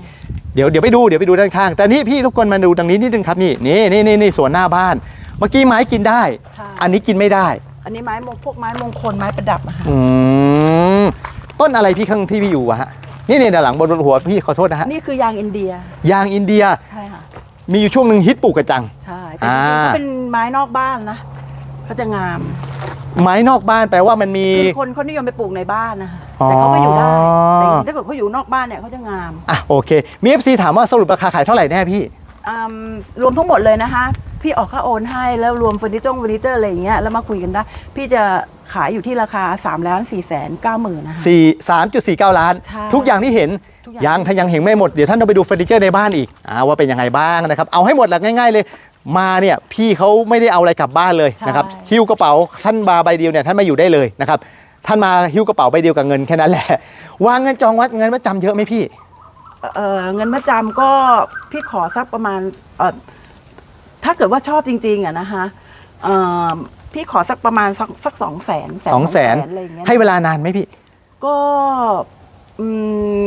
เดี๋ยวเดี๋ยวไปดูเดี๋ยวไปดูด้านข้าง แต่นี่พี่ทุกคนมาดูตรงนี้นิดนึงครับนี่นี่นี่นี่นี่สวนหน้าบ้าน เมื่อกี้ไม้กินได้ ใช่อันนี้กินไม่ได้ อันนี้ไม้มงพวกไม้มงคลไม้ประดับอะค่ะอืมต้นอะไรพี่ข้างที่พี่อยู่อะฮะนี่นี่ด้านหลังบนหัวพี่ขอโทษนะฮะนี่คือยางอินเดีย ยางอินเดียใช่ค่ะ มีอยู่ช่วงหนึ่งฮิตปลูกกระจัง ใช่แต่จริงๆอ่า ก็เป็นไม้นอกบ้านนะ เขาจะงามไม้นอกบ้านแปลว่ามันมี คือคนเขานิยมไปปลูกในบ้านนะคะอ๋อแต่เขาก็อยู่ได้แต่ถ้าเกิดเขาอยู่นอกบ้านเนี่ยเขาจะงามอะโอเคมี FC ถามว่าสรุปราคาขายเท่าไหร่แน่พี่อืมรวมทั้งหมดเลยนะคะ พี่ออกค่าโอนให้แล้วรวมเฟอร์นิเจอร์เฟอร์นิเจอร์อะไรอย่างเงี้ยแล้วมาคุยกันได้ พี่จะ ขายอยู่ที่ราคา3ล้าน4แสน9หมื่นนะคะ4 3.49ล้าน ใช่ทุกอย่างที่เห็นทุกอย่าง ยังถ้ายังเห็นไม่หมด เดี๋ยวท่านต้องไปดูเฟอร์นิเจอร์ในบ้านอีกอ่าว่าเป็นยังไงบ้างนะครับ เอาให้หมดหลักง่าย ๆ เลย มาเนี่ยพี่เขาไม่ได้เอาอะไรกลับบ้านเลยนะครับหิ้วกระเป๋าท่านมาใบเดียวเนี่ยท่านมาอยู่ได้เลยนะครับท่านมาหิ้วกระเป๋าใบเดียวกับเงินแค่นั้นแหละ วางเงินจองวัดเงินมาจำเยอะไหมพี่ เอ่อเงินมาจำก็พี่ขอสักประมาณเอ่อถ้าเกิดว่าชอบจริง ๆอะนะคะเอ่อ พี่ขอสักประมาณสักสักสองแสนสองแสนอะไรอย่างเงี้ยให้เวลานานไหมพี่ ก็อื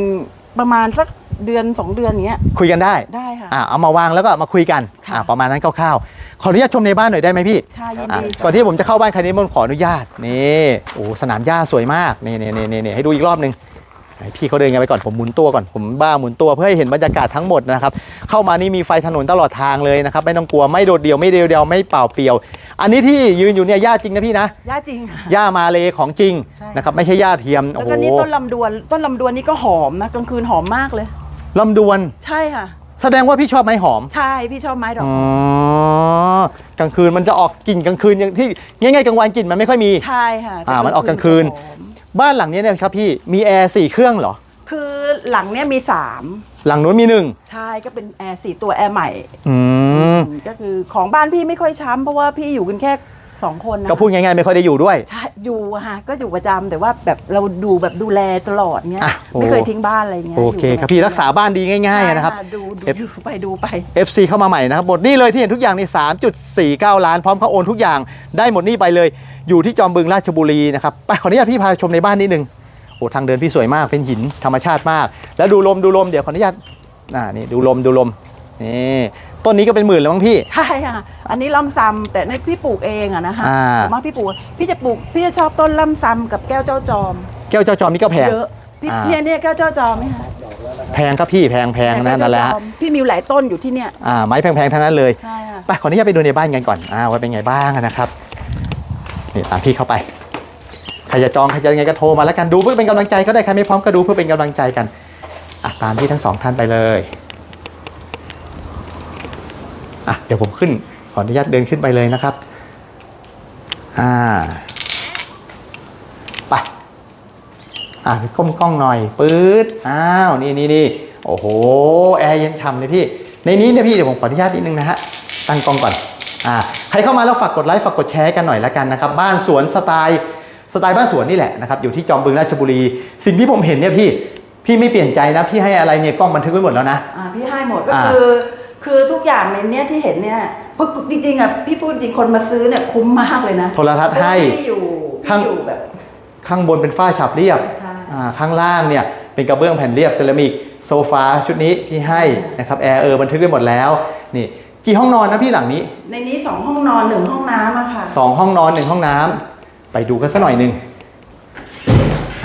มประมาณสักเดือนสองเดือนเนี้ย คุยกันได้ได้ค่ะ อ่าเอามาวางแล้วก็มาคุยกันค่ะ อ่าประมาณนั้นคร่าวๆขออนุญาตชมในบ้านหน่อยได้ไหมพี่ค่ะยินอะดีก่อนที่ผมจะเข้าบ้านคันนี้มันขออนุญาตนี่โอ้สนามหญ้าสวยมากนี่นี่นี่นี่นี่ให้ดูอีกรอบหนึ่งให้ พี่เขาเดินกันไปก่อนผมหมุนตัวก่อนผมบ้าหมุนตัวเพื่อให้เห็นบรรยากาศทั้งหมดนะครับเข้ามานี่มีไฟถนนตลอดทางเลยนะครับไม่ต้องกลัวไม่โดดเดี่ยวไม่เดียวเดียวไม่เปล่าเปลี่ยว อันนี้ที่ยืนอยู่เนี่ยหญ้าจริงนะพี่นะย่าจริงค่ะ หญ้ามาเลของจริงใช่ นะครับไม่ใช่หญ้าเทียมแล้โอ้วโหก็นี่ต้นลำดวน ต้นลำดวนนี่ก็หอมนะกลางคืนหอมมากเลย ลำดวน ใช่ค่ะ แสดงว่าพี่ชอบไม้หอม ใช่พี่ชอบไม้ดอก อ๋อกลางคืนมันจะออกกลิ่นกลางคืนอย่างที่ง่ายๆกลางวันกลิ่นมันไม่ค่อยมี ใช่ค่ะอ่ามันออกกลางคืน หอม บ้านหลังนี้เนี่ยครับพี่มีแอร์สี่เครื่องเหรอ คือหลังเนี้ยมีสามหลังนู้นมีหนึ่งใช่ก็เป็นแอร์สี่ตัวแอร์ใหม่อืม ก็คือของบ้านพี่ไม่ค่อยช้ำเพราะว่าพี่อยู่กันแค่ สองคนนะก็พูดง่ายๆ ไม่ค่อยได้อยู่ด้วย ใช่อยู่อะฮะก็อยู่ประจำแต่ว่าแบบเราดูแบบดูแลตลอดเงี้ยอะโอ้ ไม่เคยทิ้งบ้านอะไรเงี้ยโอเคยู่ครับพี่รักษาบ้านดีง่ายๆนะครับ ใช่ดูดูเอฟดูไปดูไป FC เข้ามาใหม่นะครับหมดหนี่เลยที่เห็นทุกอย่างใน 3.49 ล้านพร้อมเขาโอนทุกอย่างได้หมดหนี่ไปเลย อยู่ที่จอมบึงราชบุรีนะครับไปขออนุญาตพี่พาชมในบ้านนิดนึงโอ้ทางเดินพี่สวยมากเป็นหินธรรมชาติมาก แล้วดูลมดูลมเดี๋ยวขออนุญาตอ่านี่ดูลมดูลมนี่ ต้นนี้ก็เป็นหมื่นแล้วมั้งพี่ ใช่ค่ะ อันนี้ล่ำซำแต่ในพี่ปลูกเองอะนะคะอ่า ผมว่าพี่ปลูก พี่จะปลูก พี่จะชอบต้นล่ำซำกับแก้วเจ้าจอม แก้วเจ้าจอมนี่ก็แพง เยอะ พี่อ่า เนี่ยเนี่ยแก้วเจ้าจอมไหมคะแพงครับพี่แพงแพงนะนั่นแหละฮะพี่มีหลายต้นอยู่ที่เนี่ย อ่าไม้แพงๆทั้งนั้นเลย ใช่ค่ะ ไปขออนุญาตไปดูในบ้านกันก่อนอ่าว่าเป็นไงบ้างนะครับนี่ตามพี่เข้าไปใครจะจองใครจะยังไงก็โทรมาแล้วกันดูเพื่อเป็นกำลังใจก็ได้ใครไม่พร้อมก็ดูเพื่อเป็นกำลังใจกันอะตามพี่ทั้งสองท่านไปเลย อะเดี๋ยวผมขึ้นขออนุญาตเดินขึ้นไปเลยนะครับอ่าไปอะก้มกล้องหน่อยปื๊ดอ้าวนี่นี่นี่โอ้โหแอร์เย็นฉ่ำเลยพี่ ในนี้เนี่ยพี่เดี๋ยวผมขออนุญาตนิดนึงนะฮะตั้งกล้องก่อนอ่าใครเข้ามาแล้วฝากกดไลค์ฝากกดแชร์กันหน่อยละกันนะครับ บ้านสวนสไตล์สไตล์บ้านสวนนี่แหละนะครับอยู่ที่จอมบึงราชบุรี สิ่งที่ผมเห็นเนี่ยพี่พี่ไม่เปลี่ยนใจนะพี่ให้อะไรเนี่ยกล้องบันทึกไว้หมดแล้วนะ อ่าพี่ให้หมดก็อ่าคือ คือทุกอย่างในเนี้ยที่เห็นเนี่ยเพราะจริงๆอะพี่พูดจริงคนมาซื้อเนี่ยคุ้มมากเลยนะโทรทัศน์ให้พี่อยู่ข้างพี่อยู่แบบ ข้างบนเป็นฝ้าฉาบเรียบใช่ อ่าข้างล่างเนี่ยเป็นกระเบื้องแผ่นเรียบเซรามิกโซฟาชุดนี้พี่ให้นะครับแอร์เออบันทึกไว้หมดแล้วนี่กี่ห้องนอนนะพี่หลังนี้ ในนี้สองห้องนอนหนึ่งห้องน้ำอะค่ะ สองห้องนอนหนึ่งห้องน้ำไปดูกันสักหน่อยหนึ่ง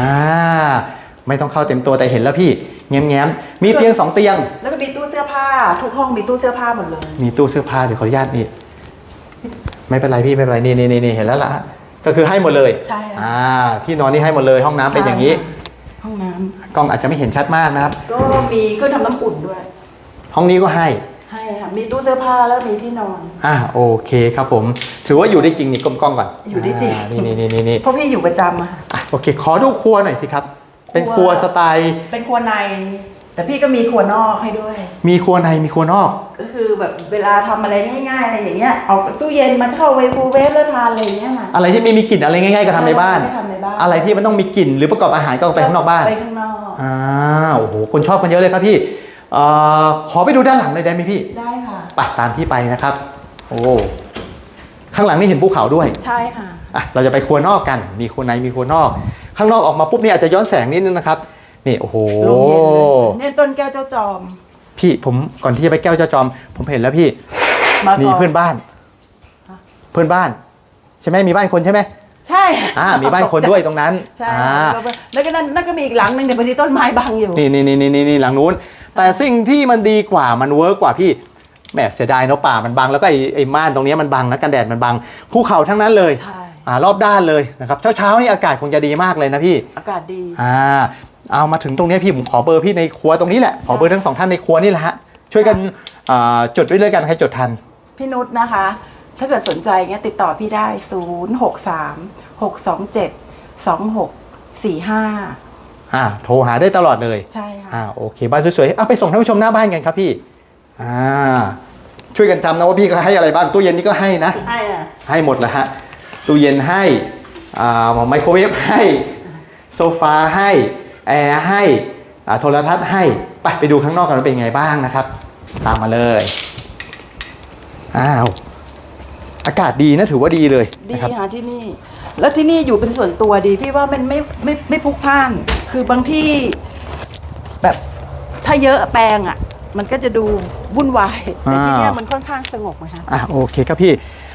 อ่าไม่ต้องเข้าเต็มตัวแต่เห็นแล้วพี่แง้มๆมีเตียงสองเตียง แล้วก็มีตู้เสื้อผ้า ทุกห้องมีตู้เสื้อผ้าหมดเลย มีตู้เสื้อผ้าเดี๋ยวขออนุญาตนี่ไม่เป็นไรพี่ไม่เป็นไรนี่นี่นี่นี่เห็นแล้วล่ะก็คือให้หมดเลยใช่ค่ะอ่าที่นอนนี่ให้หมดเลยห้องน้ำเป็นอย่างนี้ใช่ค่ะห้องน้ำกล้องอาจจะไม่เห็นชัดมากนะครับ ก็มีเครื่องทำน้ำอุ่นด้วย ห้องนี้ก็ให้ ให้ค่ะมีตู้เสื้อผ้าแล้วมีที่นอน อ่าโอเคครับผม ถือว่าอยู่ได้จริงนี่กลมกล้องก่อนอยู่ได้จริงานี่นี่นี่นี่นี่เพราะพี่อยู่ประจำอะค่ะ อะโอเค ขอดูครัวหน่อยสิครับ เป็นคครัรัววสไตล์เป็นครัวใน แต่พี่ก็มีครัวนอกให้ด้วย มีครัวในมีครัวนอก ก็คือแบบเวลาทำอะไรง่ายๆอะไรอย่างเงี้ยเอาตู้เย็นมาเข้าไวโครเวฟแล้วทานอะไรอย่างเงี้ยค่ะอะไรที่ไม่มีกลิ่นอะไรง่ายๆ ก็ทำในบ้านไม่ทำในบ้าน อะไรที่มันต้องมีกลิ่นหรือประกอบอาหารก็ไปข้างนอกบ้านไปข้างนอกอ่าโอ้โหคนชอบกันเยอะเลยครับพี่เอ่อขอไปดูด้านหลังเลยได้ไหมพี่ ได้ค่ะไปตามพี่ไปนะครับ โอ้ข้างหลังนี่เห็นภูเขาด้วย ใช่ค่ะอะเราจะไปครัวนอกกัน มีครัวในมีครัวนอก ข้างนอกออกมาปุ๊บเนี่ยอาจจะย้อนแสงนิดนึงนะครับ นี่โอ้โหลมเย็นเลยเนี่ยต้นแก้วเจ้าจอม พี่ผมก่อนที่จะไปแก้วเจ้าจอม ผมเห็นแล้วพี่มามีก่อน เพื่อนบ้าน ฮะ เพื่อนบ้าน ใช่ไหมมีบ้านคนใช่ไหมใช่ค่ะอ่า มีบ้านคนด้วยตรงนั้นใช่อ่าแล้วก็นั่นนั่นก็มีอีกหลังหนึ่งเดี๋ยวพอดีต้นไม้บังอยู่นี่นี่นี่นี่นี่หลังนู้น แต่สิ่งที่มันดีกว่ามันเวิร์กกว่าพี่แหมเสียดายเนาะป่ามันบังแล้วก็ไอ้ไอ้ม่านตรงเนี้ยมันบังนะกันแดดมันบังภูเขาทั้งนั้นเลยใช่ อ่ารอบด้านเลยนะครับเช้าเช้าๆนี่อากาศคงจะดีมากเลยนะพี่ อากาศดี อ่า เอามาถึงตรงเนี้ยพี่ผมขอเบอร์พี่ในครัวตรงนี้แหละขอเบอร์ทั้งสองท่านในครัวนี่แหละฮะช่วยกันอ่าจดไว้เลยกันใครจดทัน พี่นุชนะคะ ถ้าเกิดสนใจเงี้ยติดต่อพี่ได้ 0 6 3 6 2 7 2 6 4 5 อ่าโทรหาได้ตลอดเลย ใช่ค่ะ อ่าโอเคบ้านสวยๆเอาไปส่งท่านผู้ชมหน้าบ้านกันครับพี่อ่าช่วยกันจำนะว่าพี่ก็ให้อะไรบ้างตู้เย็นนี่ก็ให้นะให้อะ ให้หมดแล้วฮะตู้เย็นให้อ่าไมโครเวฟให้ โซฟาให้ แอร์ให้อ่าโทรทัศน์ให้ไปไปดูข้างนอกกันว่าเป็นไงบ้างนะครับ ตามมาเลยอ้าวอากาศดีนะถือว่าดีเลยดีนะครับ ค่ะที่นี่ แล้วที่นี่อยู่เป็นส่วนตัวดีพี่ว่ามันไม่ไม่ไม่พลุกพล่าน คือบางที่แบบถ้าเยอะแปลงอะ มันก็จะดูวุ่นวายแต่ที่เนี่ยอ่ามั มันค่อนข้างสงบนะคะ อะโอเคครับพี่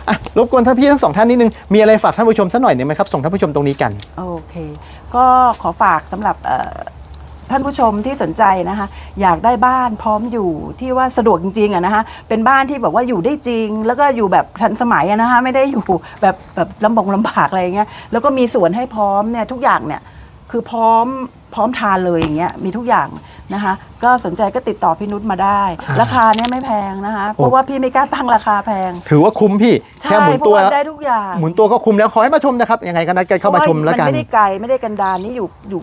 อะรบกวนท่านพี่ทั้งสองท่านนิดนึงมีอะไรฝากท่านผู้ชมสักหน่อยหนึ่งไหมครับส่งท่านผู้ชมตรงนี้กัน โอเค ก็ขอฝากสำหรับท่านผู้ชมที่สนใจนะคะ อยากได้บ้านพร้อมอยู่ที่ว่าสะดวกจริงๆอะนะคะเป็นบ้านที่แบบว่าอยู่ได้จริง แล้วก็อยู่แบบทันสมัยอะนะคะไม่ได้อยู่แบบแบบลำบงลำบากอะไรอย่างเงี้ยแล้วก็มีสวนให้พร้อมเนี่ยทุกอย่างเนี่ยคือพร้อม พร้อมทานเลยอย่างเงี้ยมีทุกอย่างนะคะ ก็สนใจก็ติดต่อพี่นุชมาได้อ่าราคาเนี่ยไม่แพงนะคะ เพราะว่าพี่ไม่กล้าตั้งราคาแพง ถือว่าคุ้มพี่ใช่แค่หมุนเพตัวราะว่าได้ทุกอย่างหมุนตัวก็คุ้มแล้วขอให้มาชมนะครับยังไงก็นัดกันเข้ามาชมแล้วกันเพราะามันไม่ได้ไกลไม่ได้กันดารนี่อยู่อยู่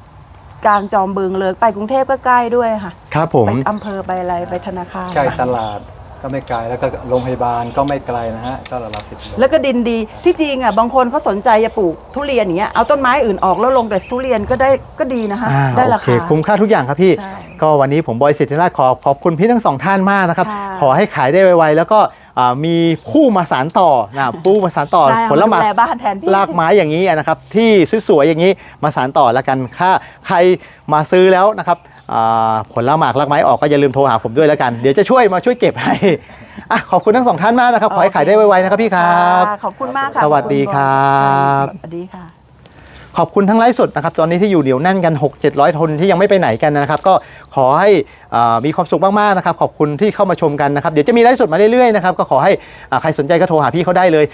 กลางจอมบึงเลยไปกรุงเทพก็ใกล้ด้วยค่ะ ครับผมไปอำเภอไปอะไรไปธนาคารใกล้ตลาด ก็ไม่ไกลแล้วก็โรงพยาบาลก็ไม่ไกลนะฮะก็ระดับสิบโลแล้วก็ดินดีที่จริงอะบางคนเขาสนใจจะปลูกทุเรียนอย่างเงี้ยเอาต้นไม้อื่นออกแล้วลงแต่ทุเรียนก็ได้ก็ดีนะคะอ่าได้ราโอเคคา คุ้มค่าทุกอย่างครับพี่ ใช่ก็วันนี้ผมบอยสิทธิราชขอขอบคุณพี่ทั้งสองท่านมากนะครับ ค่ะ ขอให้ขายได้ไวๆ แล้วก็อ่า มีผู้มาสานต่อนะผู้มาสานต่อใช่ผลไม้มาดูแลบ้านแทนพี่ลากไม้อย่างนี้นะครับ ที่สวยๆอย่างนี้มาสานต่อแล้วกันค่าใครมาซื้อแล้วนะครับอ่าผลละหมากลากไม้ออกก็อย่าลืมโทรหาผมด้วยแล้วกัน เดี๋ยวจะช่วยมาช่วยเก็บให้อะขอบคุณทั้งสองท่านมากนะครับ ขอให้ขายได้ไวๆนะครับพี่ครับค่ะขอบคุณมากค่ะ สวัสดีครับ สวัสดีค่ะ ขอบคุณทั้งไลฟ์สดนะครับตอนนี้ที่อยู่เดี่ยวแน่นกัน 6 700คนที่ยังไม่ไปไหนกันนะครับ ก็ขอให้มีความสุขมากๆนะครับขอบคุณที่เข้ามาชมกันนะครับเดี๋ยวจะมีไลฟ์สดมาเรื่อยๆนะครับก็ขอให้ใครสนใจก็โทรหาพี่เขาได้เลย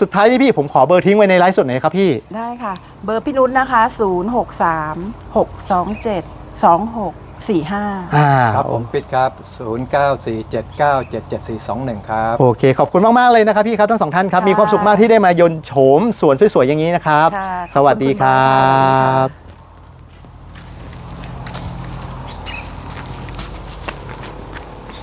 สุดท้ายนี่พี่ผมขอเบอร์ทิ้งไว้ในไลฟ์สดหน่อยครับพี่ได้ค่ะ เบอร์พี่นุชนะคะ 0 6 3 6 2 7 2 6 4 5 อ่าครับผมปิดครับ 0947977421 ครับ โอเค ขอบคุณมาก ๆ เลยนะครับพี่ครับทั้งสองท่านครับ ค่ะมีความสุขมากที่ได้มายนต์โฉมสวนสวย ๆ อย่างนี้นะครับ ค่ะสวัสดีครัขอบคุณมากค่ะบ